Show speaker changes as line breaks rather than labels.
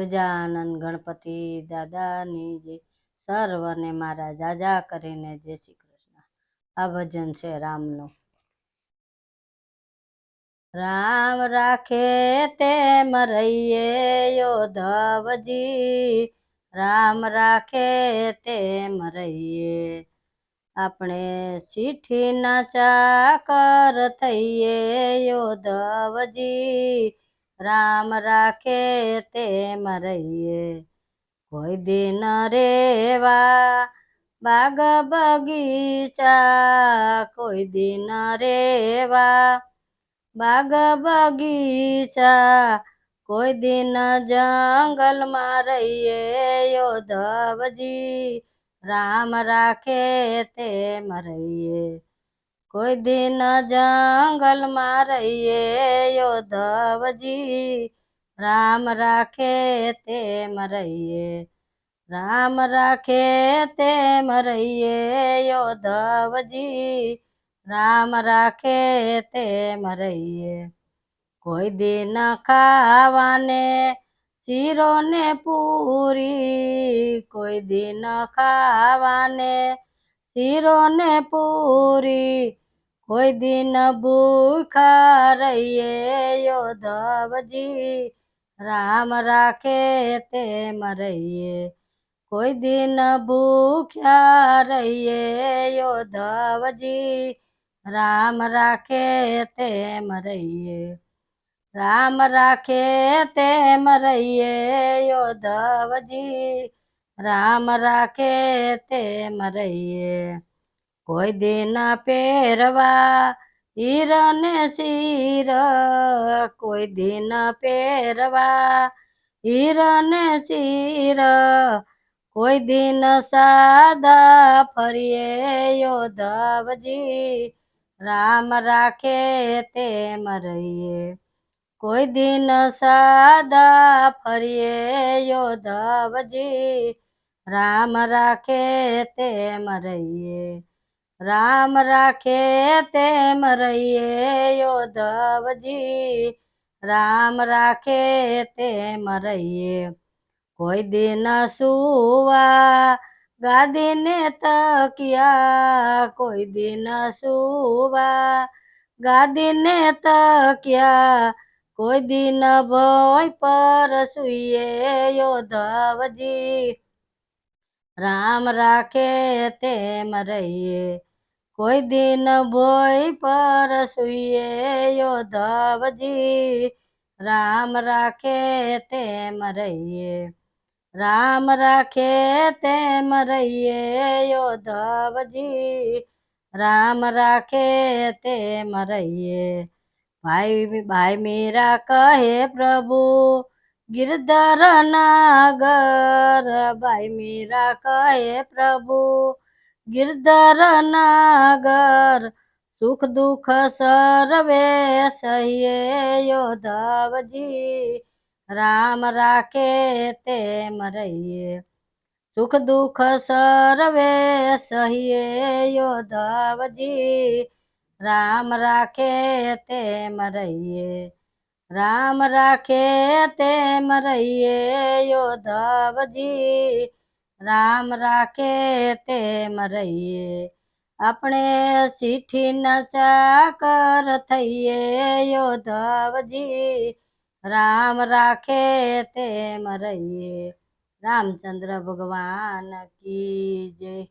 ગજાનંદ ગણપતિ દાદાની જે સર્વને મારા જાજા કરીને જય શ્રી કૃષ્ણ. આ ભજન છે રામનું. રામ રાખે તે રહીએ યોધવજી. રામ રાખે તે રહીએ. આપણે શીઠીના ચાકર થઈએ યોધવજી. રામ રાખે તે રહીએ કોઈ દિન રેવા બાગ બગીચા, કોઈ દિન રેવા બાગ બગીચા, કોઈ દિન જંગલમાં રહીએ. યોધવજી રામ રાખે તે રહીએ કોઈ દિન જંગલમાં રહીએ યોધવજી રામ રાખે તેમ રહીએ, રામ રાખે તેમ રહીએ યોધવજી રામ રાખે તેમ રહીએ, કોઈ દિન ખાવાને શીરો ને પૂરી. કોઈ દિન ખાવાને શીરો ને પૂરી, કોઈ દિન ભૂખા રહીએ યોધવજી રામ રાખે તે રહીએ, કોઈ દિન ભૂખ્યા રહીએ યોધવજી રામ રાખે તે રહીએ, રામ રાખે તે રહીએ યોધવજી રામ રાખે તેમ રહીએ કોઈ દિન પહેરવા હીરને શીર, કોઈ દિન પહેરવા હીરને શીર, કોઈ દિન સાદા ફરીએ. યોધવજી રામ રાખે તેમ રહીએ કોઈ દિન સાદા ફરીએ. યોધવજી રામ રાખે તેમ રહીએ, રામ રાખે તેમ રહીએ યોધવજી રામ રાખે તેમ રહીએ. કોઈ દિન સુવા ગાદીને તકિયા, કોઈ દિન સુવા ગાદીને તકિયા, કોઈ દિન ભોય પર સુઈએ યોધવજી રામ રાખે તેમ રહીએ. કોઈ દિન ભોય પર સુઈએ યોધવજી રામ રાખે તેમ રહીએ. રામ રાખે તેમ રહીએ યોધવજી રામ રાખે તેમ રહીએ. ભાઈ ભાઈ મીરા કહે પ્રભુ ગિરધર નાગર, ભાઈ મીરા કહે પ્રભુ, ગિરધર નાગર, સુખ દુઃખ સર્વે સહીએ યોધવજી, રામ રાખે તેમ રહીએ. સુખ દુઃખ સર્વે સહીએ યોધવજી, રામ રાખે તેમ રહીએ. રામ રાખે તેમ રહીએ યોધવજી. રામ રાખે તેમ રહીએ. આપણે શીઠીના ચાકર થઈએ યોધવજી. રામ રાખે તેમ રહીએ. રામચંદ્ર ભગવાન કી જય.